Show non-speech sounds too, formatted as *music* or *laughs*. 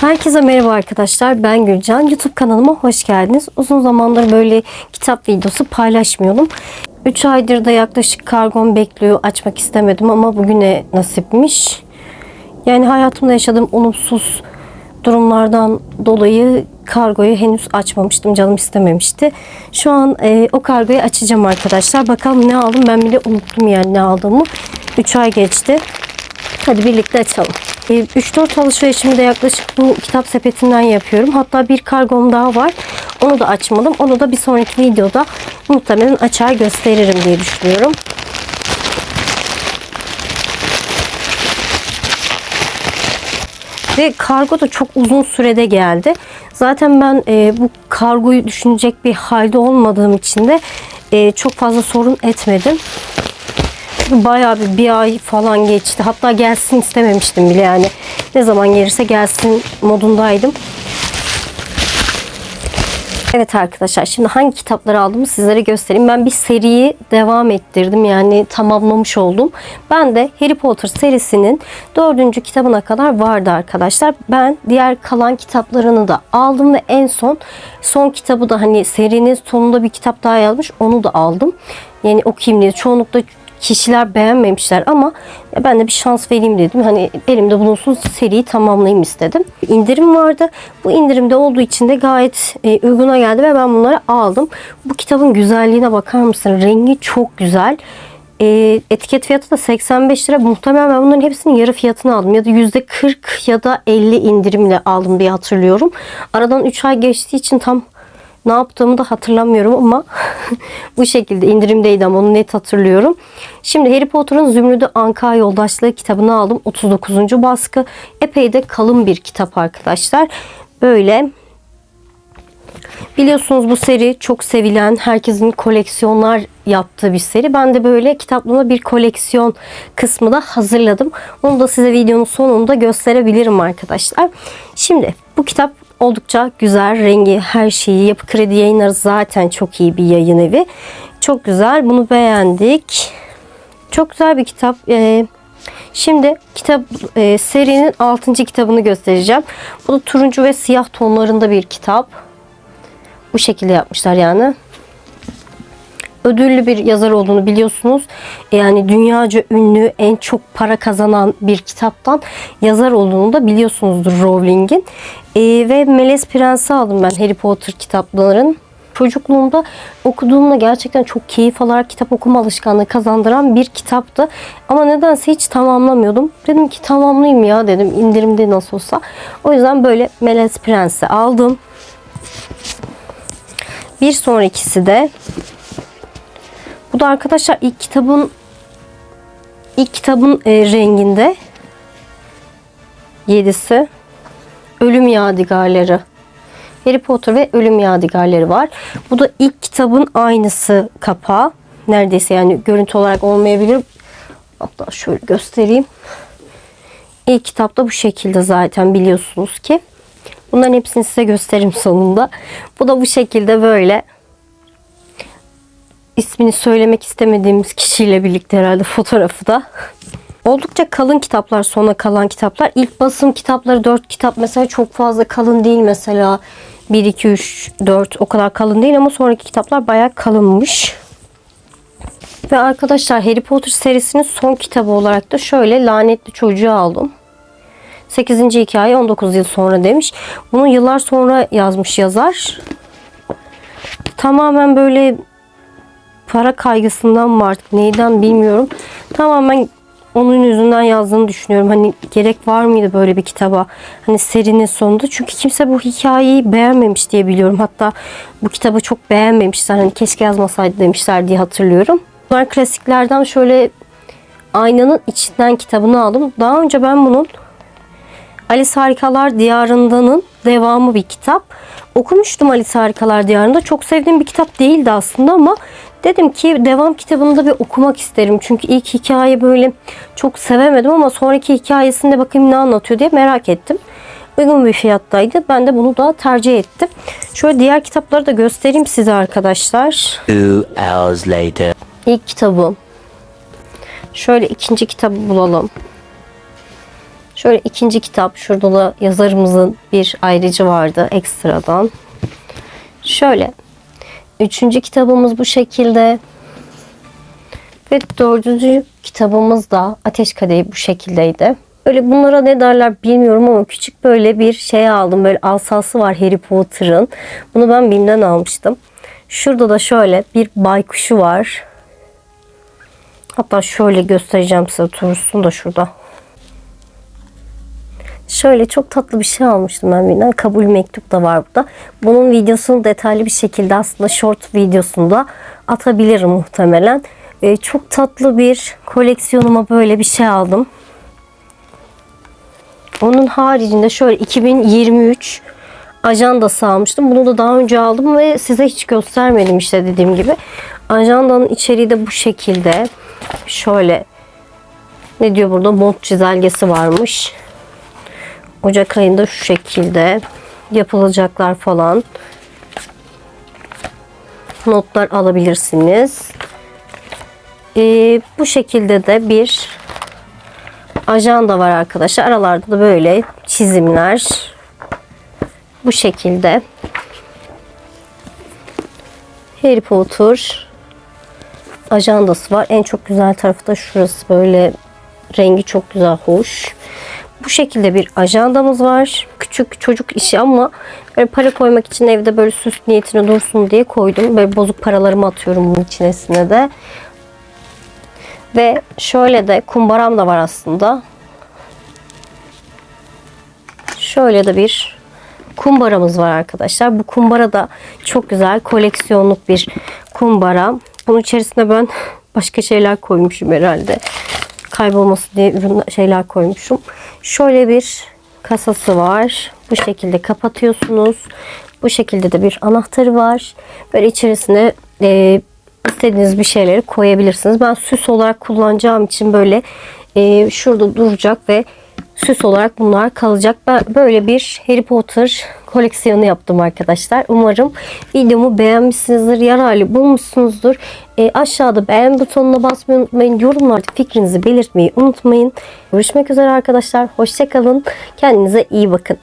Herkese merhaba arkadaşlar. Ben Gülcan. YouTube kanalıma hoş geldiniz. Uzun zamandır böyle kitap videosu paylaşmıyordum. 3 aydır da yaklaşık kargom bekliyor. Açmak istemedim ama bugüne nasipmiş. Yani hayatımda yaşadığım olumsuz durumlardan dolayı kargoyu henüz açmamıştım. Canım istememişti. Şu an e, o kargoyu açacağım arkadaşlar. Bakalım ne aldım. Ben bile unuttum yani ne aldığımı. 3 ay geçti. Hadi birlikte açalım. E, 3-4 alışverişimi de yaklaşık bu kitap sepetinden yapıyorum. Hatta bir kargom daha var. Onu da açmadım. Onu da bir sonraki videoda muhtemelen açar gösteririm diye düşünüyorum. Ve kargo da çok uzun sürede geldi. Zaten ben e, bu kargoyu düşünecek bir halde olmadığım için de e, çok fazla sorun etmedim. Bayağı bir, bir ay falan geçti. Hatta gelsin istememiştim bile yani. Ne zaman gelirse gelsin modundaydım. Evet arkadaşlar şimdi hangi kitapları aldığımı sizlere göstereyim. Ben bir seriyi devam ettirdim yani tamamlamış oldum. Ben de Harry Potter serisinin dördüncü kitabına kadar vardı arkadaşlar. Ben diğer kalan kitaplarını da aldım ve en son son kitabı da hani serinin sonunda bir kitap daha yazmış onu da aldım. Yani okuyayım diye çoğunlukla kişiler beğenmemişler ama ben de bir şans vereyim dedim. Hani elimde bulunsun seriyi tamamlayayım istedim. İndirim vardı. Bu indirimde olduğu için de gayet e, uyguna geldi ve ben bunları aldım. Bu kitabın güzelliğine bakar mısın? Rengi çok güzel. E, etiket fiyatı da 85 lira. Muhtemelen ben bunların hepsinin yarı fiyatını aldım. Ya da %40 ya da 50 indirimle aldım diye hatırlıyorum. Aradan 3 ay geçtiği için tam ne yaptığımı da hatırlamıyorum ama *laughs* bu şekilde indirimdeydi ama onu net hatırlıyorum. Şimdi Harry Potter'ın Zümrüdü Anka Yoldaşlığı kitabını aldım. 39. baskı. Epey de kalın bir kitap arkadaşlar. Böyle Biliyorsunuz bu seri çok sevilen, herkesin koleksiyonlar yaptığı bir seri. Ben de böyle kitaplığına bir koleksiyon kısmı da hazırladım. Onu da size videonun sonunda gösterebilirim arkadaşlar. Şimdi bu kitap oldukça güzel. Rengi, her şeyi. Yapı Kredi Yayınları zaten çok iyi bir yayın evi. Çok güzel. Bunu beğendik. Çok güzel bir kitap. Ee, Şimdi kitap e, serinin 6. kitabını göstereceğim. Bu da turuncu ve siyah tonlarında bir kitap. Bu şekilde yapmışlar yani. Ödüllü bir yazar olduğunu biliyorsunuz. Yani dünyaca ünlü en çok para kazanan bir kitaptan yazar olduğunu da biliyorsunuzdur Rowling'in. Ee, ve Melez Prens'i aldım ben Harry Potter kitapların. Çocukluğumda okuduğumda gerçekten çok keyif alarak kitap okuma alışkanlığı kazandıran bir kitaptı. Ama nedense hiç tamamlamıyordum. Dedim ki tamamlayayım ya dedim indirimde nasıl olsa. O yüzden böyle Melez Prens'i aldım. Bir sonrakisi de bu da arkadaşlar ilk kitabın ilk kitabın e, renginde yedisi Ölüm Yadigarları. Harry Potter ve Ölüm Yadigarları var. Bu da ilk kitabın aynısı kapağı. Neredeyse yani görüntü olarak olmayabilir. Hatta şöyle göstereyim. İlk kitapta bu şekilde zaten biliyorsunuz ki. Bunların hepsini size gösteririm sonunda. Bu da bu şekilde böyle ismini söylemek istemediğimiz kişiyle birlikte herhalde fotoğrafı da. Oldukça kalın kitaplar, sona kalan kitaplar. İlk basım kitapları 4 kitap mesela çok fazla kalın değil mesela. 1, 2, 3, 4 o kadar kalın değil ama sonraki kitaplar bayağı kalınmış. Ve arkadaşlar Harry Potter serisinin son kitabı olarak da şöyle Lanetli Çocuğu aldım. 8. hikaye 19 yıl sonra demiş. Bunu yıllar sonra yazmış yazar. Tamamen böyle para kaygısından mı artık neyden bilmiyorum. Tamamen onun yüzünden yazdığını düşünüyorum. Hani gerek var mıydı böyle bir kitaba? Hani serinin sonunda. Çünkü kimse bu hikayeyi beğenmemiş diye biliyorum. Hatta bu kitabı çok beğenmemişler. Hani keşke yazmasaydı demişler diye hatırlıyorum. Bunlar klasiklerden şöyle Aynanın içinden kitabını aldım. Daha önce ben bunun Alice Harikalar Diyarında'nın devamı bir kitap. Okumuştum Alice Harikalar Diyarında. Çok sevdiğim bir kitap değildi aslında ama dedim ki devam kitabını da bir okumak isterim. Çünkü ilk hikaye böyle çok sevemedim ama sonraki hikayesinde bakayım ne anlatıyor diye merak ettim. Uygun bir fiyattaydı. Ben de bunu da tercih ettim. Şöyle diğer kitapları da göstereyim size arkadaşlar. Two hours later. İlk kitabı. Şöyle ikinci kitabı bulalım. Şöyle ikinci kitap. Şurada da yazarımızın bir ayrıcı vardı ekstradan. Şöyle. Üçüncü kitabımız bu şekilde. Ve dördüncü kitabımız da Ateş Kadehi bu şekildeydi. Böyle bunlara ne derler bilmiyorum ama küçük böyle bir şey aldım. Böyle asası var Harry Potter'ın. Bunu ben BİM'den almıştım. Şurada da şöyle bir baykuşu var. Hatta şöyle göstereceğim size otursun da şurada. Şöyle çok tatlı bir şey almıştım ben birinden. Kabul mektup da var burada. Bunun videosunu detaylı bir şekilde aslında short videosunda atabilirim muhtemelen. Ee, çok tatlı bir koleksiyonuma böyle bir şey aldım. Onun haricinde şöyle 2023 ajandası almıştım. Bunu da daha önce aldım ve size hiç göstermedim işte dediğim gibi. Ajandanın içeriği de bu şekilde. Şöyle ne diyor burada? Mod çizelgesi varmış. Ocak ayında şu şekilde yapılacaklar falan. Notlar alabilirsiniz. Ee, bu şekilde de bir ajanda var arkadaşlar. Aralarda da böyle çizimler. Bu şekilde. Harry Potter ajandası var. En çok güzel tarafı da şurası böyle rengi çok güzel, hoş. Bu şekilde bir ajandamız var. Küçük çocuk işi ama böyle para koymak için evde böyle süs niyetine dursun diye koydum. Böyle bozuk paralarımı atıyorum bunun içine de. Ve şöyle de kumbaram da var aslında. Şöyle de bir kumbaramız var arkadaşlar. Bu kumbara da çok güzel koleksiyonluk bir kumbara. Bunun içerisine ben *laughs* başka şeyler koymuşum herhalde. Kaybolması diye ürün şeyler koymuşum. Şöyle bir kasası var. Bu şekilde kapatıyorsunuz. Bu şekilde de bir anahtarı var. Böyle içerisine e, istediğiniz bir şeyleri koyabilirsiniz. Ben süs olarak kullanacağım için böyle e, şurada duracak ve süs olarak bunlar kalacak. Ben böyle bir Harry Potter koleksiyonu yaptım arkadaşlar. Umarım videomu beğenmişsinizdir. Yararlı bulmuşsunuzdur. E, aşağıda beğen butonuna basmayı unutmayın. Yorumlarda fikrinizi belirtmeyi unutmayın. Görüşmek üzere arkadaşlar. Hoşçakalın. Kendinize iyi bakın.